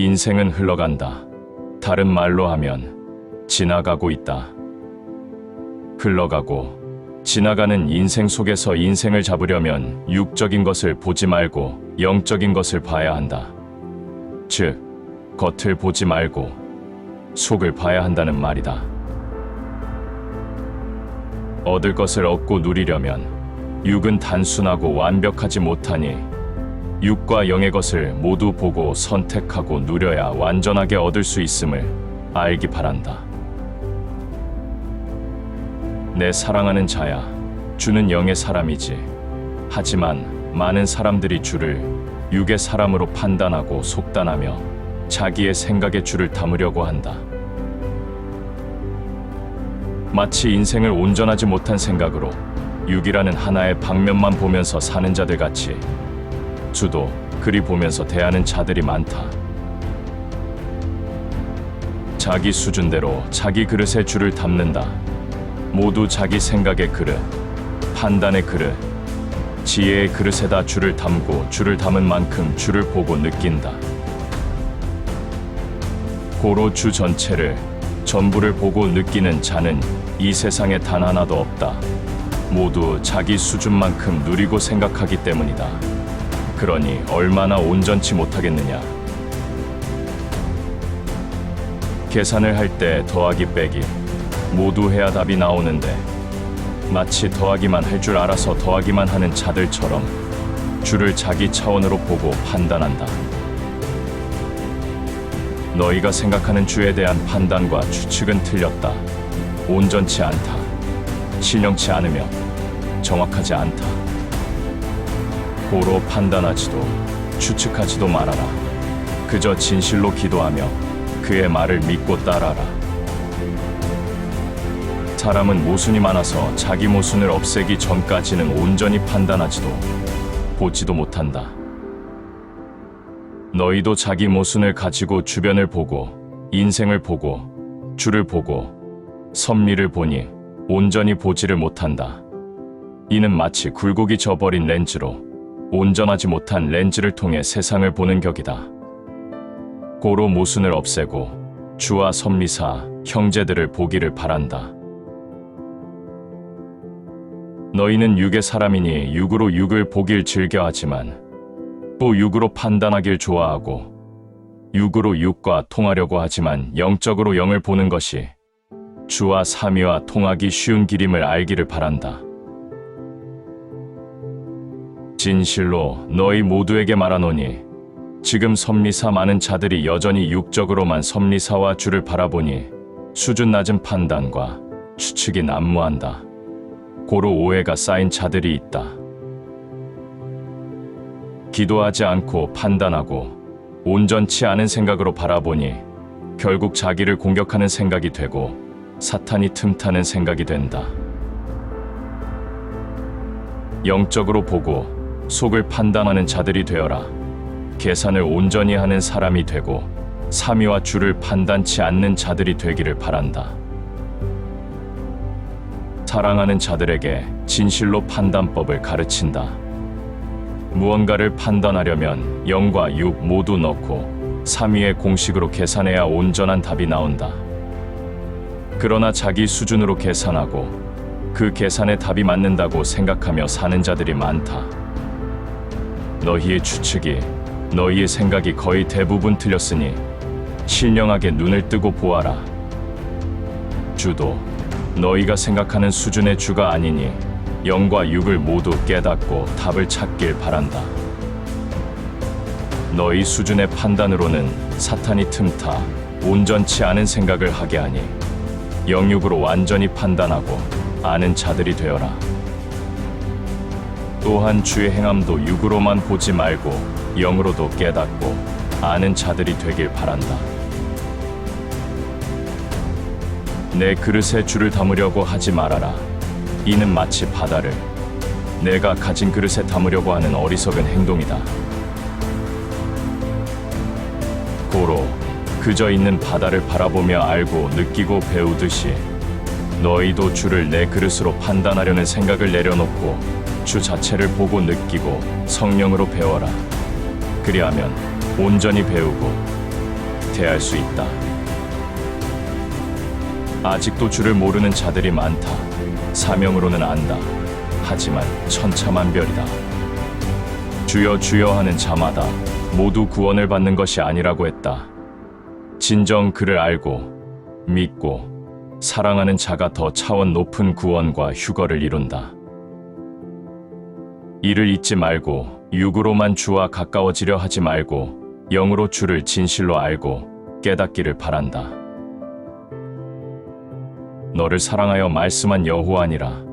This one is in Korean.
인생은 흘러간다. 다른 말로 하면 지나가고 있다. 흘러가고 지나가는 인생 속에서 인생을 잡으려면 육적인 것을 보지 말고 영적인 것을 봐야 한다. 즉, 겉을 보지 말고 속을 봐야 한다는 말이다. 얻을 것을 얻고 누리려면 육은 단순하고 완벽하지 못하니 육과 영의 것을 모두 보고 선택하고 누려야 완전하게 얻을 수 있음을 알기 바란다. 내 사랑하는 자야, 주는 영의 사람이지. 하지만 많은 사람들이 주를 육의 사람으로 판단하고 속단하며 자기의 생각에 주를 담으려고 한다. 마치 인생을 온전하지 못한 생각으로 육이라는 하나의 방면만 보면서 사는 자들 같이 주도 그리 보면서 대하는 자들이 많다. 자기 수준대로 자기 그릇에 주를 담는다. 모두 자기 생각의 그릇, 판단의 그릇, 지혜의 그릇에다 주를 담고 주를 담은 만큼 주를 보고 느낀다. 고로 주 전체를 전부를 보고 느끼는 자는 이 세상에 단 하나도 없다. 모두 자기 수준만큼 누리고 생각하기 때문이다. 그러니 얼마나 온전치 못하겠느냐. 계산을 할 때 더하기 빼기 모두 해야 답이 나오는데 마치 더하기만 할 줄 알아서 더하기만 하는 자들처럼 주를 자기 차원으로 보고 판단한다. 너희가 생각하는 주에 대한 판단과 추측은 틀렸다. 온전치 않다. 신령치 않으며 정확하지 않다. 고로 판단하지도 추측하지도 말아라. 그저 진실로 기도하며 그의 말을 믿고 따라라. 사람은 모순이 많아서 자기 모순을 없애기 전까지는 온전히 판단하지도 보지도 못한다. 너희도 자기 모순을 가지고 주변을 보고 인생을 보고 주를 보고 섭리를 보니 온전히 보지를 못한다. 이는 마치 굴곡이 져버린 렌즈로 온전하지 못한 렌즈를 통해 세상을 보는 격이다. 고로 모순을 없애고 주와 섭리사 형제들을 보기를 바란다. 너희는 육의 사람이니 육으로 육을 보길 즐겨하지만 또 육으로 판단하길 좋아하고 육으로 육과 통하려고 하지만 영적으로 영을 보는 것이 주와 삼위와 통하기 쉬운 길임을 알기를 바란다. 진실로 너희 모두에게 말하노니 지금 섭리사 많은 자들이 여전히 육적으로만 섭리사와 주를 바라보니 수준 낮은 판단과 추측이 난무한다. 고로 오해가 쌓인 자들이 있다. 기도하지 않고 판단하고 온전치 않은 생각으로 바라보니 결국 자기를 공격하는 생각이 되고 사탄이 틈타는 생각이 된다. 영적으로 보고 속을 판단하는 자들이 되어라. 계산을 온전히 하는 사람이 되고 삼위와 주를 판단치 않는 자들이 되기를 바란다. 사랑하는 자들에게 진실로 판단법을 가르친다. 무언가를 판단하려면 영과 육 모두 넣고 삼위의 공식으로 계산해야 온전한 답이 나온다. 그러나 자기 수준으로 계산하고 그 계산에 답이 맞는다고 생각하며 사는 자들이 많다. 너희의 추측이 너희의 생각이 거의 대부분 틀렸으니 신령하게 눈을 뜨고 보아라. 주도 너희가 생각하는 수준의 주가 아니니 영과 육을 모두 깨닫고 답을 찾길 바란다. 너희 수준의 판단으로는 사탄이 틈타 온전치 않은 생각을 하게 하니 영육으로 완전히 판단하고 아는 자들이 되어라. 또한 주의 행함도 육으로만 보지 말고 영으로도 깨닫고 아는 자들이 되길 바란다. 내 그릇에 주를 담으려고 하지 말아라. 이는 마치 바다를 내가 가진 그릇에 담으려고 하는 어리석은 행동이다. 고로 그저 있는 바다를 바라보며 알고 느끼고 배우듯이 너희도 주를 내 그릇으로 판단하려는 생각을 내려놓고 주 자체를 보고 느끼고 성령으로 배워라. 그리하면 온전히 배우고 후퇴할 수 있다. 아직도 주를 모르는 자들이 많다. 사명으로는 안다. 하지만 천차만별이다. 주여 주여 하는 자마다 모두 구원을 받는 것이 아니라고 했다. 진정 그를 알고 믿고 사랑하는 자가 더 차원 높은 구원과 휴거를 이룬다. 이를 잊지 말고 육으로만 주와 가까워지려 하지 말고 영으로 주를 진실로 알고 깨닫기를 바란다. 너를 사랑하여 말씀한 여호와니라